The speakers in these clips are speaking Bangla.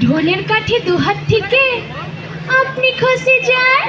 ঢোলের কাঠি দুহাত থেকে আপনি খসে যান।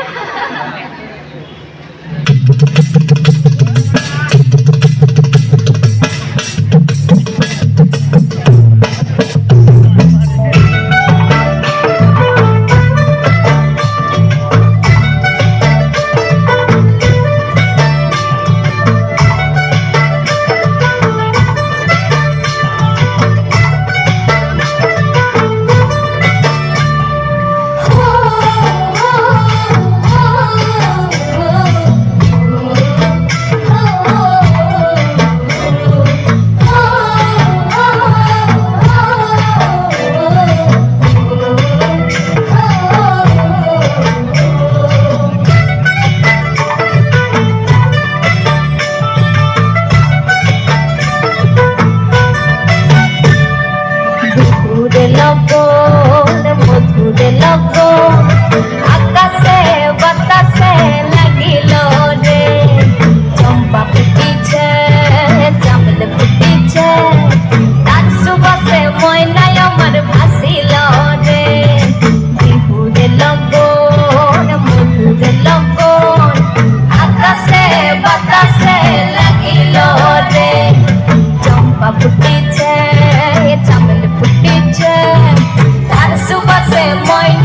my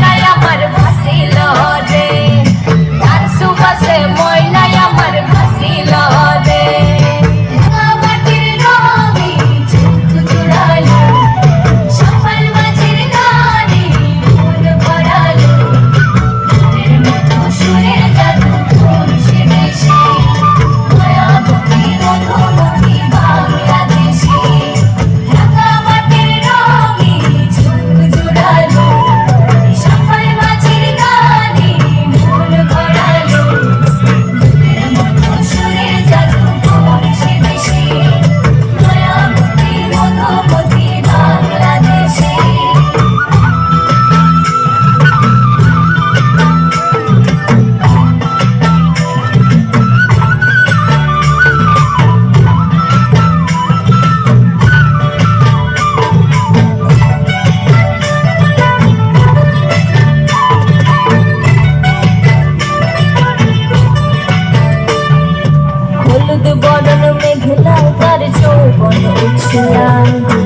Sky.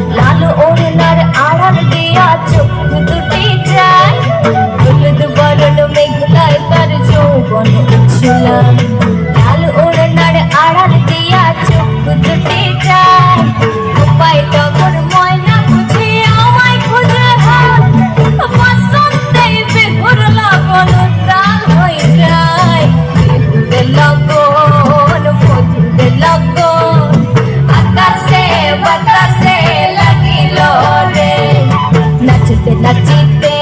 বাতাসে লাগিল রে। নাচতে নাচিতে